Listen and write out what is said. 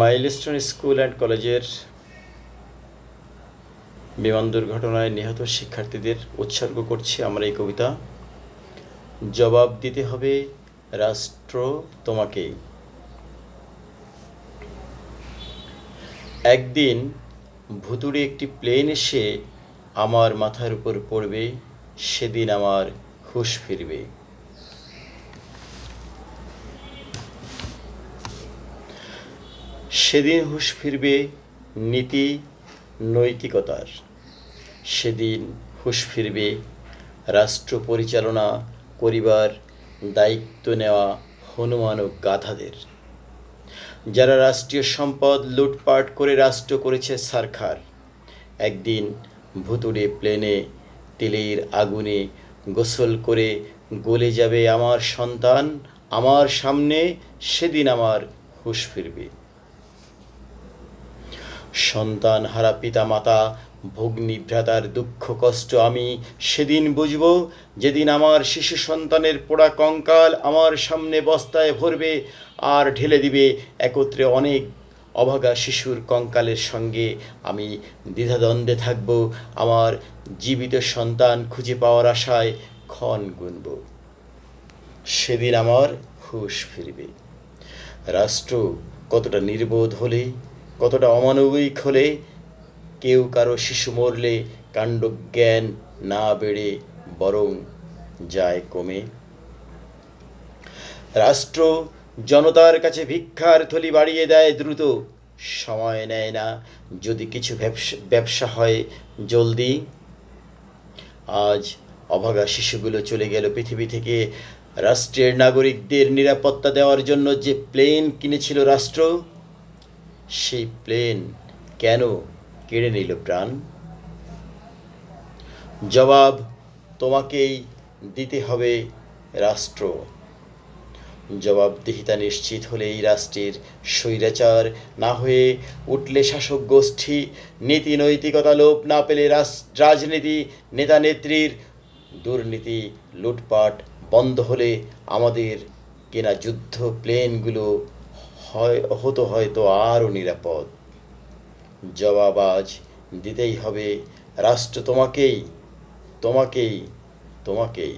Milestone school and কলেজের বিমান দুর্ঘটনায় নিহত শিক্ষার্থীদের উৎসর্গ করছি আমরা এই কবিতা। জবাব দিতে হবে রাষ্ট্র তোমাকেই। একদিন ভুতুড়ে একটি প্লেন এসে আমার মাথার উপর পড়বে, সেদিন আমার হুঁশ ফিরবে। সেদিন হুঁশ ফিরবে নীতি নৈতিকতার। সেদিন হুঁশ ফিরবে রাষ্ট্র পরিচালনা করিবার দায়িত্ব নেওয়া হনুমান ও গাধাদের। যারা রাষ্ট্রীয় সম্পদ লুটপাট করে রাষ্ট্র করেছে সারখার একদিন ভুতুড়ে প্লেনে তেলের আগুনে গোসল করে গলে যাবে আমার সন্তান, আমার সামনে সেদিন আমার হুঁশ ফিরবে। সন্তান হারা পিতা মাতা ভ্রাতার দুঃখ কষ্ট আমি সেদিন বুঝব, যেদিন আমার শিশু সন্তানের পোড়া কঙ্কাল আমার সামনে বস্তায় ভরবে আর ঢেলে দিবে, একত্রে অনেক অভাগা শিশুর কঙ্কালের সঙ্গে আমি দ্বিধাদ্বন্দ্বে থাকব, আমার জীবিত সন্তান খুঁজে পাওয়ার আশায় ক্ষণ গুনব। সেদিন আমার হুঁশ ফিরবে। রাষ্ট্র কতটা নির্বোধ হলে কতটা অমানবিক হলে কেউ কারও শিশু মরলে কাণ্ডজ্ঞান না বেড়ে বরং যায় কমে। রাষ্ট্র জনতার কাছে ভিক্ষার থলি বাড়িয়ে দেয় দ্রুত, সময় নেয় না যদি কিছু ব্যবসা ব্যবসা হয় জলদি। আজ অভাগা শিশুগুলো চলে গেল পৃথিবী থেকে। রাষ্ট্রের নাগরিকদের নিরাপত্তা দেওয়ার জন্য যে প্লেন কিনেছিল রাষ্ট্র সেই প্লেন কেন কেড়ে নিল প্রাণ? জবাব, তোমাকেই দিতে হবে রাষ্ট্র। জবাবদিহিতা নিশ্চিত হলে এই রাষ্ট্রের স্বৈরাচার না হয়ে উঠলে শাসক গোষ্ঠী, নীতি নৈতিকতা লোপ না পেলে রাজনীতি, নেতা নেত্রীর দুর্নীতি লুটপাট বন্ধ হলে আমাদের কেনা যুদ্ধ প্লেনগুলো হয় হতো হয়তো আরও নিরাপদ। জবাব আজ দিতেই হবে রাষ্ট্র তোমাকেই তোমাকেই তোমাকেই।